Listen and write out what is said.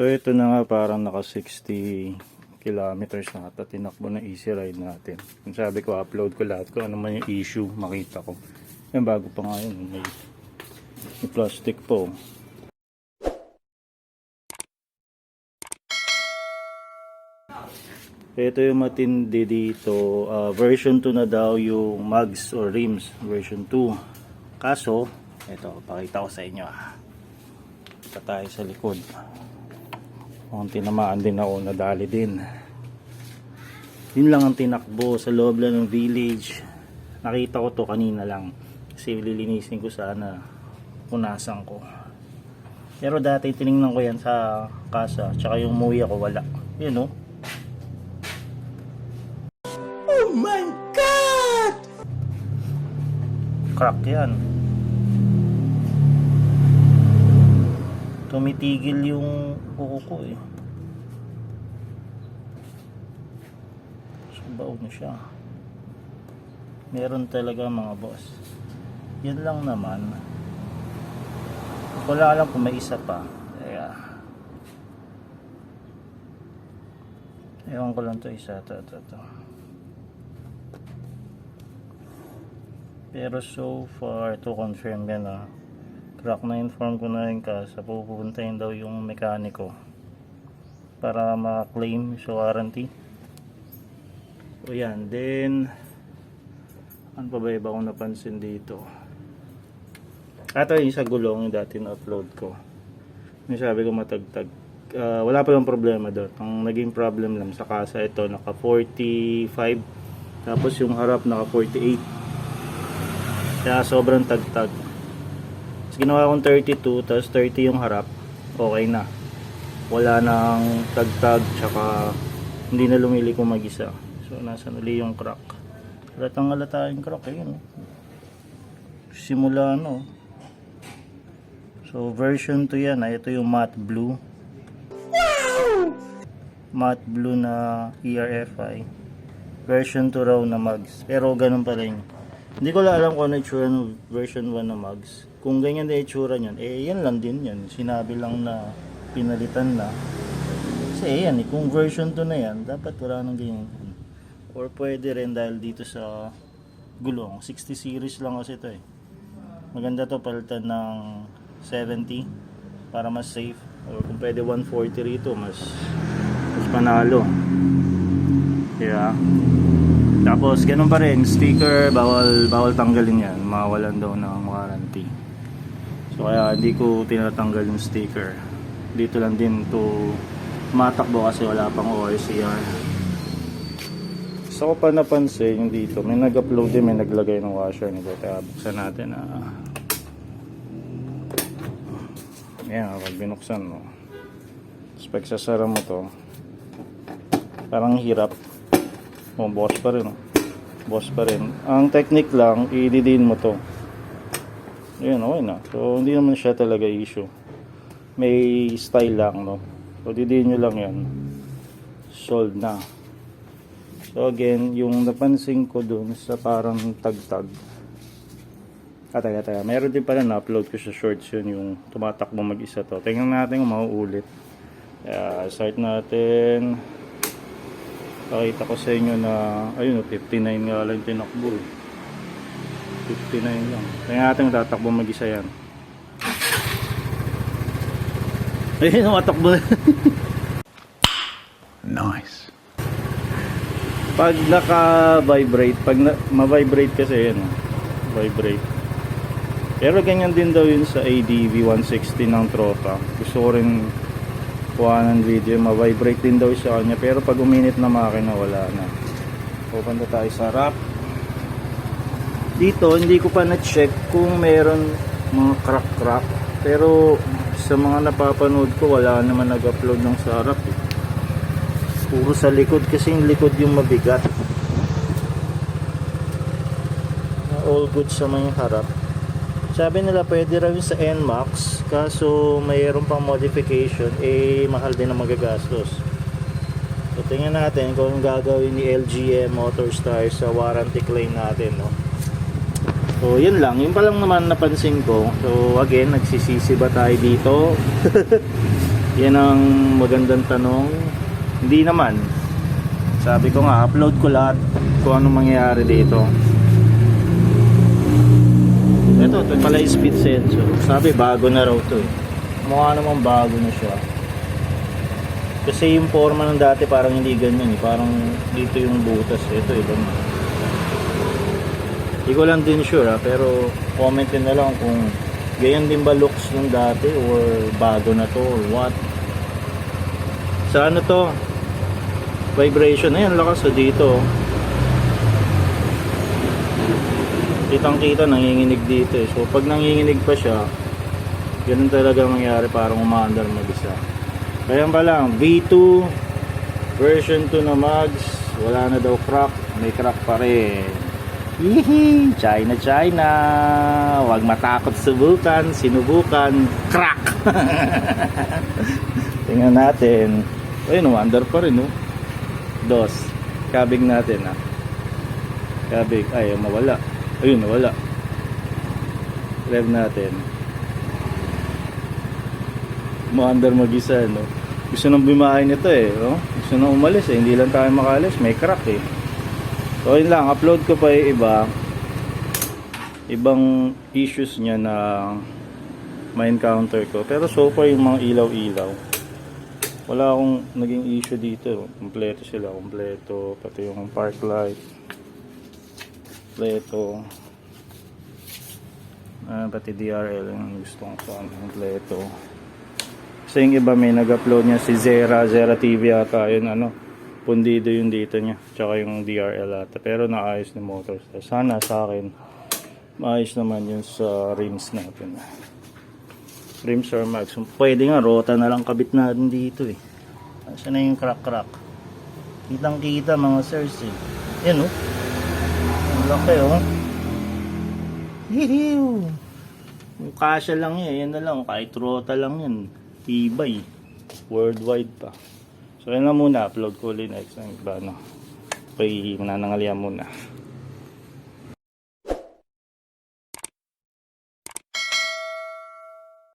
So ito na nga parang naka 60 kilometers na ata tinakbo na easy ride natin. Yung sabi ko upload ko lahat ko ano man yung issue makita ko. Yan bago pa nga yun may, may plastic po. Ito yung matindi dito. Ah, version 2 na daw yung mugs or rims. Version 2. Kaso, ito, pakita ko sa inyo. ah. Ito tayo sa likod. Kung tinamaan din ako, nadali din. Yun lang ang tinakbo sa loob lang ng village. Nakita ko to kanina lang. Kasi lilinisin ko sana. Punasan ko. Pero dati tiningnan ko yan sa kasa. Tsaka yung muya ko wala. Yun oh. crack yan. Tumitigil yung kuko ko eh. Subaw na siya. Meron talaga mga boss. Yan lang naman. Wala alam kung may isa pa. Kaya. Ewan ko lang to isa. To, to, to. Pero so far, to confirm yan ah. Crack na inform ko na rin kasa. Pupuntahin daw yung mekaniko. Para ma-claim sa warranty. So yan. Then, ano pa ba iba kong napansin dito? Ito yung sa gulong yung dati na-upload ko. Yung sabi ko matagtag. Ah, wala pa lang problema doon. Ang naging problem lang sa kasa ito, naka 45. Tapos yung harap naka 48. Kaya sobrang tagtag. Tapos ginawa kong 32, tapos 30 yung harap. Okay na. Wala nang tagtag, tsaka hindi na lumili kung mag-isa. So, nasa uli yung crack. Halatang halata yung crack, eh. Yun. Simula ano. So, version 2 yan. ah. Ito yung matte blue. Matte blue na ERFI. Version 2 raw na mugs. Pero ganun pala yun. Hindi ko lang alam kung ano itsura ng version 1 na mugs. Kung ganyan na itsura niyan, eh yan lang din yan. Sinabi lang na pinalitan na. Kasi yan eh, kung version 2 na yan, dapat wala nang ganyan. Or pwede rin dahil dito sa gulong. 60 series lang kasi ito eh. Maganda to palitan ng 70 para mas safe. Or kung pwede 140 rito, mas mas panalo. Yeah. Tapos ganun pa rin, sticker bawal bawal tanggalin 'yan, mawalan daw ng warranty. So kaya hindi ko tinatanggal yung sticker. Dito lang din to matakbo kasi wala pang ORCR. So pa napansin yung dito, may nag-upload din, may naglagay ng washer nito. Kaya buksan natin na Yan, pag binuksan mo. Tapos pag sasara mo to, parang hirap. Oh, boss pa rin. Oh. Boss pa rin. Ang technique lang, i-didiin mo to. Ayan, okay na. So, hindi naman siya talaga issue. May style lang, no? So, didiin nyo lang yan. Solved na. So, again, yung napansin ko dun sa parang tagtag. Ah, taga, taga. Meron din pala na-upload ko sa shorts yun, yung tumatakbo mag-isa to. Tingnan natin kung mauulit. Kaya, start natin. Pakita ko sa inyo na, ayun, oh, 59 nga lang tinakbo. eh. 59 lang. Tingnan natin tatakbo mag-isa yan. Ayun, tumatakbo na. Nice. Pag naka-vibrate, pag na, ma-vibrate kasi yan, oh. vibrate. Pero ganyan din daw yun sa ADV 160 ng tropa. Gusto ko rin kuha ng video, ma-vibrate din daw sa kanya. Pero pag uminit na makina, wala na. Pupunta tayo sa wrap. Dito, hindi ko pa na-check kung meron mga crack-crack. Pero sa mga napapanood ko, wala naman nag-upload ng sa wrap. Eh. Puro sa likod kasi yung likod yung mabigat. All good sa mga harap. Sabi nila pwede raw yun sa NMAX kaso mayroon pang modification eh mahal din ang magagastos. So tingnan natin kung gagawin ni LGM Motorstar sa warranty claim natin no. So yun lang, yun pa lang naman napansin ko. So again, nagsisisi ba tayo dito? Yan ang magandang tanong. Hindi naman. Sabi ko nga, upload ko lahat kung anong mangyayari dito. Ito, ito pala yung speed sensor. Sabi, bago na raw to eh. Mukha namang bago na siya. Kasi yung forma ng dati parang hindi ganyan eh. Parang dito yung butas. Ito, iba na. Hindi ko lang din sure ha, pero comment din na lang kung ganyan din ba looks ng dati or bago na to or what. Sa ano to? Vibration. Ayan, lakas sa dito. oh. Kitang kita nanginginig dito eh. So pag nanginginig pa siya, ganun talaga mangyari parang umaandar mag-isa. Kaya pa lang, V2 version 2 na mags, wala na daw crack, may crack pa rin. Hihi, China China. Huwag matakot subukan, sinubukan, crack. Tingnan natin. Ayun, umaandar pa rin, oh. Dos. Kabig natin, ah. Kabig. Ay, mawala. Ayun, nawala. Rev natin. Umaandar mag-isa, no? Gusto nang bimahin nito eh, no? Gusto nang umalis eh. Hindi lang tayo makalis. May crack eh. So, yun lang. Upload ko pa yung iba. Ibang issues niya na ma-encounter ko. Pero so far yung mga ilaw-ilaw. Wala akong naging issue dito. Kompleto sila. Kompleto. Pati yung park light. Kompleto. Ah, pati DRL yung gusto kong saan. Kompleto. Kasi yung iba may nag-upload niya si Zera, Zera TV ata, yun ano, pundido yung dito niya, tsaka yung DRL ata, pero naayos ni Motorstar. Sana sa akin, maayos naman yun sa rims natin. Rims or max, pwede nga, rota na lang kabit natin dito eh. Saan na yung crack-crack? Kitang kita mga sirs eh. Yan oh. Laki oh. Hihiw. Yung kasya lang yan, yan na lang, kahit rota lang yan. Tibay. Worldwide pa. So yan lang muna, upload ko ulit next time. Iba, no? Okay, mananangalian muna.